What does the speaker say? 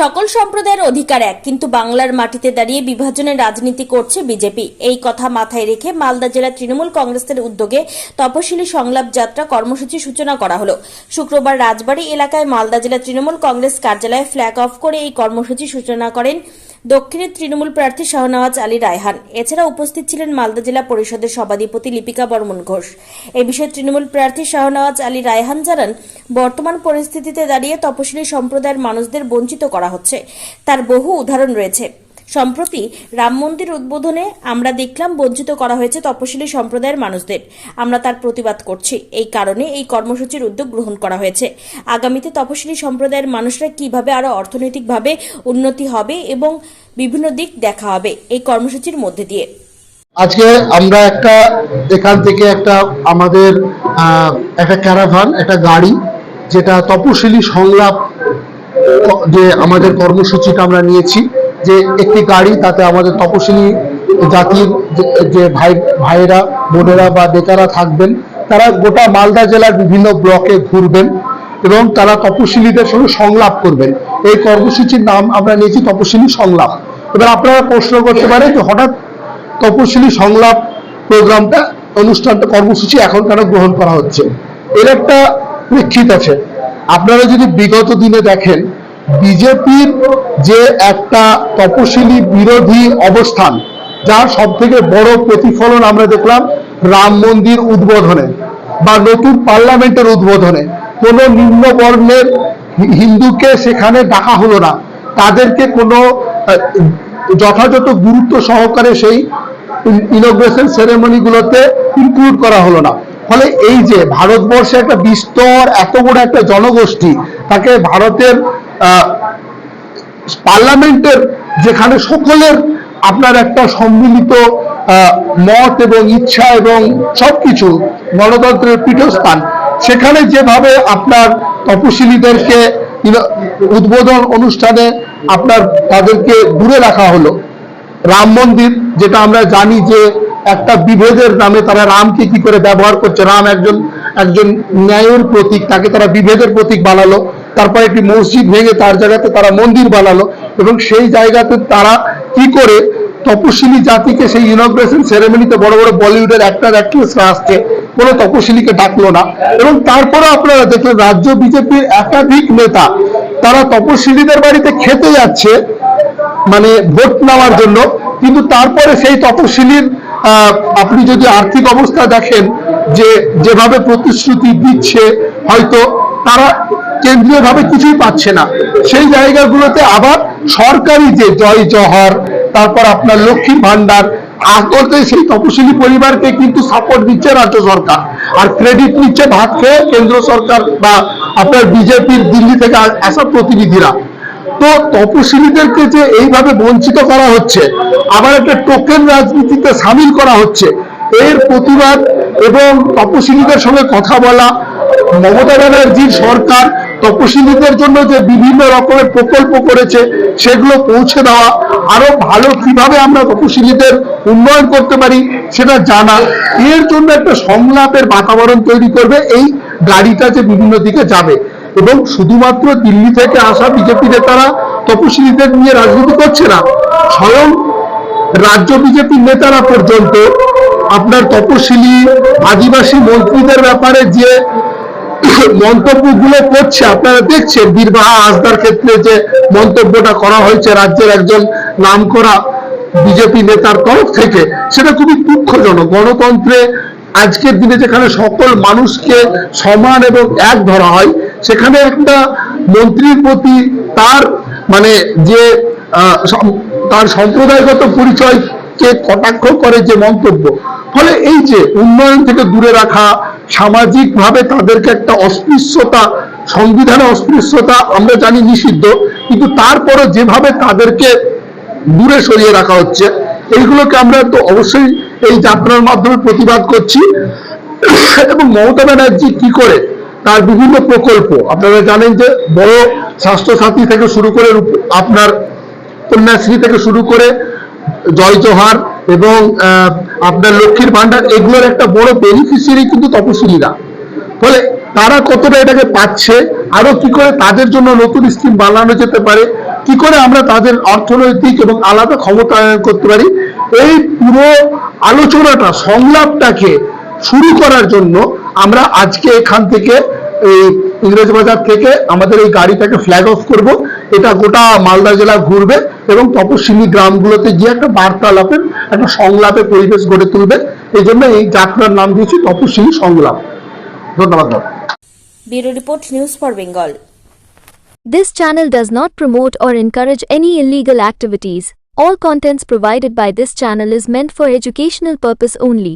সকল সম্প্রদায়ের অধিকার এক, কিন্তু বাংলার মাটিতে দাঁড়িয়ে বিভাজনের রাজনীতি করছে বিজেপি। এই কথা মাথায় রেখে মালদা জেলা তৃণমূল কংগ্রেসের উদ্যোগে তপশিলি সংলাপ যাত্রা কর্মসূচি সূচনা করা হলো। শুক্রবার রাজবাড়ী এলাকায় মালদা জেলা তৃণমূল কংগ্রেস কার্যালয়ে ফ্ল্যাগ অফ করে এই কর্মসূচি সূচনা করেন দক্ষিণের তৃণমূল প্রার্থী শাহনওয়াজ আলী রায়হান। এছাড়া উপস্থিত ছিলেন মালদা জেলা পরিষদের সভাধিপতি লিপিকা বর্মন ঘোষ। এ বিষয়ে তৃণমূল প্রার্থী শাহনওয়াজ আলী রায়হান জানান, বর্তমান পরিস্থিতিতে দাঁড়িয়ে তপশিলি সম্প্রদায়ের মানুষদের বঞ্চিত করা হচ্ছে। তার বহু উদাহরণ রয়েছে। সম্প্রতি রাম মন্দির উদ্বোধনে আমরা দেখলাম বঞ্চিত করা হয়েছে তপশিলি সম্প্রদায়ের মানুষদের। আমরা তার প্রতিবাদ করছি। এই কারণে এই কর্মসূচির উদ্যোগ গ্রহণ করা হয়েছে। আগামীতে তপশিলি সম্প্রদায়ের মানুষরা কীভাবে আরও অর্থনৈতিকভাবে উন্নতি হবে এবং বিভিন্ন দিক দেখা হবে এই কর্মসূচির মধ্যে দিয়ে। আজকে আমরা একটা এখান থেকে একটা আমাদের একটা ক্যারাভান একটা গাড়ি, যেটা তপশিলি সংলাপ যে আমাদের কর্মসূচিটা আমরা নিয়েছি। একটি গাড়ি, তাতে আমাদের তপশিলি জাতির যে- যে ভাই, ভাইয়েরা, বোনেরা বা বেকারা থাকবেন, তারা গোটা মালদা জেলার বিভিন্ন ব্লকে ঘুরবেন এবং তারা তপশিলীদের সঙ্গে সংলাপ করবেন। এই কর্মসূচির নাম আমরা নিয়েছি তপশিলি সংলাপ। এবার আপনারা প্রশ্ন করতে পারেন যে হঠাৎ তপশিলি সংলাপ প্রোগ্রামটা, অনুষ্ঠানটা, কর্মসূচি এখন কেন গ্রহণ করা হচ্ছে? এর একটা প্রেক্ষিত আছে। আপনারা যদি বিগত দিনে দেখেন বিজেপির যে একটা তপশিলি বিরোধী অবস্থান, যার সব থেকে বড় প্রতিফলন আমরা দেখলাম রাম মন্দির উদ্বোধনে বা নতুন পার্লামেন্টের উদ্বোধনে। কোন নিম্ন বর্ণের হিন্দুকে সেখানে ডাকা হলো না। তাদেরকে কোনো যথাযথ গুরুত্ব সহকারে সেই ইনোগ্রেশন সেরেমনি গুলোতে ইনক্লুড করা হলো না। ফলে এই যে ভারতবর্ষে একটা বিস্তর, এত বড় একটা জনগোষ্ঠী, তাকে ভারতের পার্লামেন্টের যেখানে সকলের আপনার একটা সম্মিলিত মত এবং ইচ্ছা এবং সবকিছু গণতন্ত্রের পীঠস্থান, সেখানে যেভাবে আপনার তপশিলীদেরকে উদ্বোধন অনুষ্ঠানে আপনার তাদেরকে দূরে রাখা হলো। রাম মন্দির, যেটা আমরা জানি যে একটা বিভেদের নামে তারা রামকে কি করে ব্যবহার করছে, রাম একজন একজন ন্যায়ের প্রতীক, তাকে তারা বিভেদের প্রতীক বানালো। তারপর একটি মসজিদ ভেঙে তার জায়গাতে তারা মন্দির বানালো এবং সেই জায়গাতে তারা কি করে তপশিলি জাতিকে সেই ইনগ্রেশন সেরেমনিতে বড় বড় বলিউডের অ্যাক্টর অ্যাক্ট্রেসরা আসছে কোনো তপশিলিকে ডাকলো না। এবং তারপরে আপনারা দেখলেন রাজ্য বিজেপির একাধিক নেতা তারা তপশিলীদের বাড়িতে খেতে যাচ্ছে মানে ভোট নেওয়ার জন্য। কিন্তু তারপরে সেই তপশিলীর আপনি যদি আর্থিক অবস্থা দেখেন যে যেভাবে প্রতিশ্রুতি দিচ্ছে, হয়তো তারা কেন্দ্রীয়ভাবে কিছুই পাচ্ছে না। সেই জায়গাগুলোতে আবার সরকারি যে জয় জহর তারপর আপনার লক্ষ্মীর ভান্ডার আগতে সেই তপশিলি পরিবারকে কিন্তু সাপোর্ট দিচ্ছে রাজ্য সরকার। আর ক্রেডিট নিচ্ছে ভাত খেয়ে কেন্দ্র সরকার বা আপনার বিজেপির দিল্লি থেকে আসা প্রতিনিধিরা। তো তপশিলীদেরকে যে এইভাবে বঞ্চিত করা হচ্ছে, আবার একটা টোকেন রাজনীতিতে সামিল করা হচ্ছে, এর প্রতিবাদ এবং তপশিলীদের সঙ্গে কথা বলা মমতা ব্যানার্জির সরকার তপশিলীদের জন্য যে বিভিন্ন রকমের প্রকল্প করেছে, সেগুলো পৌঁছে দেওয়া, আরও ভালো কীভাবে আমরা তপশিলীদের উন্নয়ন করতে পারি সেটা জানা, এর জন্য একটা সংলাপের বাতাবরণ তৈরি করবে এই গাড়িটা যে বিভিন্ন দিকে যাবে। এবং শুধুমাত্র দিল্লি থেকে আসা বিজেপি নেতারা তপশিলীদের নিয়ে রাজনীতি করছে না, স্বয়ং রাজ্য বিজেপির নেতারা পর্যন্ত আপনার তপশিলি আদিবাসী মন্ত্রীদের ব্যাপারে যে মন্তব্যগুলো করছে, আপনারা দেখছেন বীরবাহা আসদার ক্ষেত্রে যে মন্তব্যটা করা হয়েছে রাজ্যের একজন নাম করা বিজেপি নেতার তরফ থেকে, সেটা খুবই দুঃখজনক। গণতন্ত্রে আজকের দিনে যেখানে সকল মানুষকে সমান এবং এক ধরা হয়, সেখানে একটা মন্ত্রীর প্রতি তার মানে যে তার সম্প্রদায়গত পরিচয়কে কটাক্ষ করে যে মন্তব্য। ফলে এই যে উন্নয়ন থেকে দূরে রাখা সামাজিকভাবে তাদেরকে একটা অস্পৃশ্যতা, সংবিধানে অস্পৃশ্যতা আমরা জানি নিষিদ্ধ, কিন্তু তারপরে যেভাবে তাদেরকে দূরে সরিয়ে রাখা হচ্ছে, এইগুলোকে আমরা তো অবশ্যই এই যাত্রার মাধ্যমে প্রতিবাদ করছি। এবং মমতা ব্যানার্জি কি করে? তার বিভিন্ন প্রকল্প। আপনারা জানেন যে বড় স্বাস্থ্যসাথী থেকে শুরু করে আপনার কন্যাশ্রী থেকে শুরু করে জয় জোহার এবং আপনার লক্ষ্মীর ভান্ডার এগুলোর একটা বড় বেনিফিশিয়ারি কিন্তু তপশিলীরা ফলে তারা কতটা এটাকে পাচ্ছে, আরও কি করে তাদের জন্য নতুন স্কিম বানানো যেতে পারে, কি করে আমরা তাদের অর্থনৈতিক এবং আলাদা ক্ষমতায়ন করতে পারি, এই পুরো আলোচনাটা, সংলাপটাকে শুরু করার জন্য আমরা আজকে এখান থেকে, এই ইংরেজ বাজার থেকে আমাদের এই গাড়িটাকে ফ্ল্যাগ অফ করব। এটা গোটা মালদা জেলা ঘুরবে এবং তপশিলি গ্রামগুলোতে গিয়ে একটা বার্তালাপের একটা সংলাপের পরিবেশ গড়ে তুলবে এই জন্য এই যাত্রার নাম দিয়েছি তপশিলি সংলাপ ধন্যবাদ bureau report news for Bengal This channel does not promote or encourage any illegal activities. All contents provided by this channel is meant for educational purpose only.